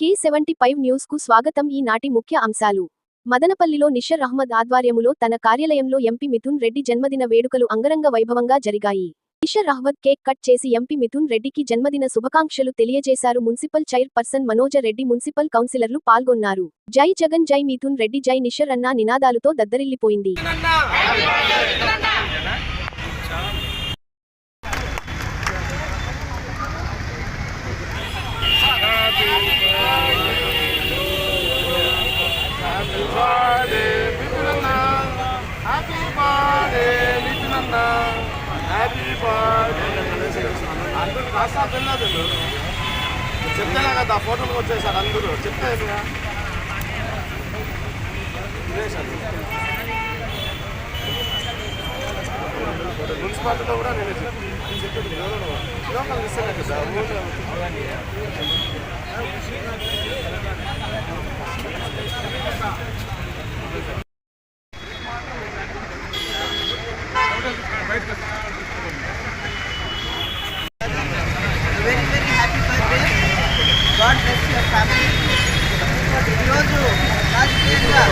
కే seventy five న్యూస్కు స్వాగతం ఈనాటి ముఖ్య అంశాలు. మదనపల్లిలో నిషర్ అహ్మద్ ఆధ్వర్యములో తన కార్యాలయంలో ఎంపీ మిథున్ రెడ్డి జన్మదిన వేడుకలు అంగరంగ వైభవంగా జరిగాయి. నిషర్ అహ్మద్ కేక్ కట్ చేసి ఎంపీ మిథున్ రెడ్డికి జన్మదిన శుభాకాంక్షలు తెలియజేశారు municipal chairperson Manoja Reddy municipal కౌన్సిలర్లు పాల్గొన్నారు. జై జగన్ జై మిథున్ రెడ్డి జై నిషర్ అన్న నినాదాలతో దద్దరిల్లిపోయింది. Happy birthday, Mithunanna. Happy birthday, Mithunanna. Happy birthday. అందరూ కాస్త పిల్లలు చెప్తేనే కదా ఫోటోలకు వచ్చేసారు అందరూ చెప్తే మున్సిపాలిటీలో కూడా నేను చెప్పాను లోకల్ ఇస్తాను కదా ఊళ్ళో very very happy birthday god bless your family ఈరోజు రాజకీయంగా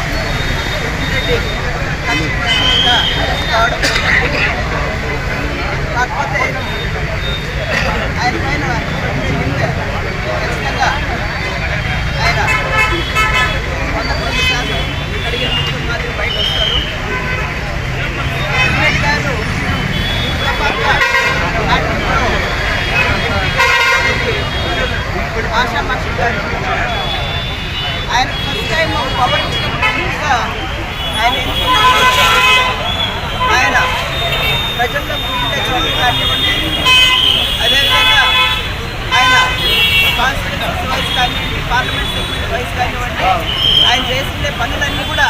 గారు ఆయన ఫస్ట్ టైం పవర్ ఆయన ఆయన ప్రజల్లో గుండె చోటు కానివ్వండి అదేవిధంగా ఆయన కాన్స్టిట్యూన్సీ వైస్ కానివ్వండి పార్లమెంట్ సెగ్మెంట్ వైస్ కానివ్వండి ఆయన చేసిన పనులన్నీ కూడా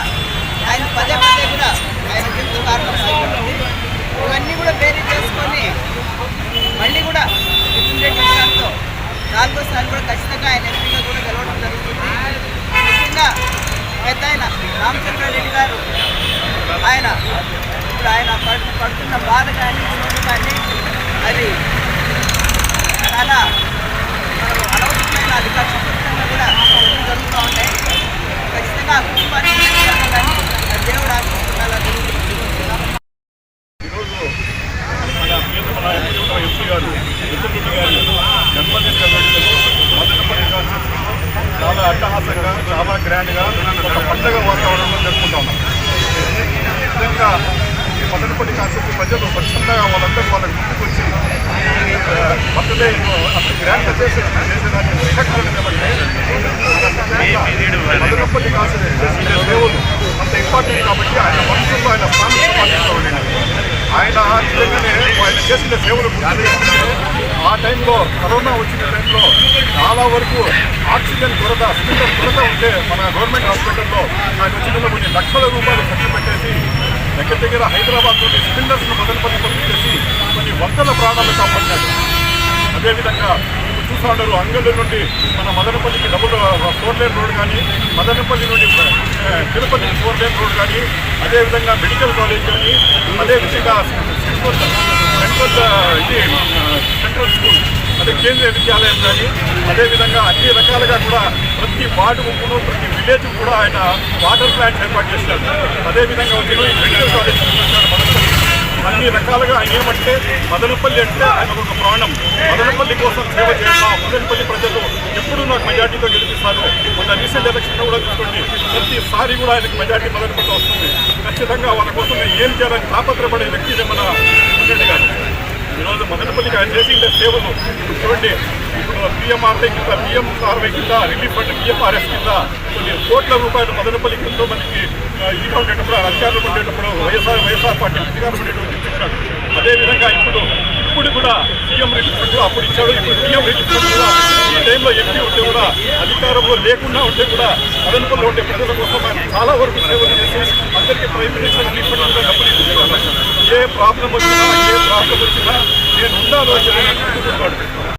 ఆయన పదే పదే కూడా ఆయన ఎంత కారణం అయిపోయింది ఇవన్నీ కూడా బేరీ చేసుకొని మళ్ళీ కూడా మిథున్ రెడ్డి గారితో నాలుగోసారి కూడా ఖచ్చితంగా ఆయన ఎంపీగా కూడా గెలవడం జరుగుతుంది ముఖ్యంగా పెద్ద ఆయన రామచంద్రారెడ్డి గారు ఆయన ఇప్పుడు ఆయన పడు పడుతున్న బాధ కానీ అది చాలా మనం అనవసరమైన అది కూడా జరుగుతూ ఉంటాయి. ఖచ్చితంగా ఆ కానీ దేవుడు ఈరోజు మన ప్రియతమ నాయకుడు ఎంపీ గారు జన్మదిన చాలా అట్టహాసంగా చాలా గ్రాండ్గా ఒక పండుగ వాతావరణంలో జరుపుకుంటా ఉన్నాం. కాన్స్టిట్యూన్సీ ప్రజలు స్వచ్ఛందంగా వాళ్ళందరూ వాళ్ళకి ముందుకు వచ్చి బర్త్డే అసలు గ్రాండ్గా చేసే చేసేదాన్ని మదనపల్లి కాన్స్టిట్యూన్సీ చేసిన దేవుడు అంత ఇంపార్టెంట్ కాబట్టి ఆయన మనసులో ఆయన ఉండింది. ఆయన నిజంగానే ఆయన చేసిన సేవలు ఆ టైంలో కరోనా వచ్చిన టైంలో చాలా వరకు ఆక్సిజన్ కొరత సిలిండర్ కొరత ఉంటే మన గవర్నమెంట్ హాస్పిటల్లో ఆయన వచ్చిన కొన్ని లక్షల రూపాయలు ఖర్చు పెట్టేసి దగ్గర దగ్గర హైదరాబాద్ నుండి సిలిండర్స్ను మొదలుపల్లి పంపించేసి కొన్ని వందల ప్రాణాలు కాపాడినాడు అదేవిధంగా ఇప్పుడు చూస్తూ అంగళ్ళు నుండి మన మదనపల్లికి డబుల్ ఫోర్ లేన్ రోడ్ కానీ మదనపల్లి నుండి తిరుపతి ఫోర్ లేన్ రోడ్ కానీ అదేవిధంగా మెడికల్ కాలేజ్ కానీ అదేవిధంగా సెంట్రల్ సెంట్రల్ ఇది సెంట్రల్ స్కూల్ అదే కేంద్రీయ విద్యాలయం కానీ అదేవిధంగా అన్ని రకాలుగా కూడా ప్రతి వార్డు ముప్పును ప్రతి విలేజ్ కూడా ఆయన వాటర్ ప్లాంట్ ఏర్పాటు చేశారు. అదేవిధంగా ఒక మెడికల్ కాలేజ్ అన్ని రకాలుగా ఆయన ఏమంటే మదనపల్లి అంటే ఆయన ఒక ప్రాణం. మదనపల్లి కోసం సేవ చేస్తాం మదనపల్లి ప్రజలు ఎప్పుడు నాకు మెజార్టీతో గెలిపిస్తాను మొన్న రీసెంట్ ఎలక్షన్ కూడా చూసుకోండి ప్రతిసారి కూడా ఆయనకు మెజార్టీ మదనపల్లి వస్తుంది. ఖచ్చితంగా వాళ్ళ కోసం నేను ఏం చేయాలని తాపత్రపడే వ్యక్తి మన మున్నెడ్డి గారు. ఈరోజు మదనపల్లికి ఆయన చేసిన సేవలు చూడండి పిఎంఆర్ఐ కింద పిఎంఆర్ఐ కింద రిలీఫ్ ఫండ్ పిఎంఆర్ఎస్ కింద కొన్ని కోట్ల రూపాయలు మదనపల్లి కింద మనకి ఈగా ఉండేటప్పుడు అధికారులు ఉండేటప్పుడు వైఎస్ఆర్ వైఎస్ఆర్ పార్టీ అధికారులు ఉండేటప్పుడు ఇచ్చాడు అదేవిధంగా ఇప్పుడు ఇప్పుడు కూడా సీఎం రిలీఫ్ ఫండ్ అప్పుడు ఇచ్చాడు. ఇప్పుడు సీఎం రిలీఫ్ ఫండ్ కూడా ఈ టైంలో ఎంపీ ఉంటే కూడా అధికారంలో లేకుండా ఉంటే కూడా మదనపల్లిలో ఉండే ప్రజల కోసం ఆయన చాలా వరకు సేవలు చేసి అందరికీ ప్రైమ్ మినిస్టర్ రిలీఫ్ ఫండ్ కూడా డబ్బులు ఇచ్చేవాళ్ళు ఏ ప్రాబ్లం వచ్చినా ఏ ప్రాబ్లం వచ్చినా నేను ఉండాలో అని చెప్పి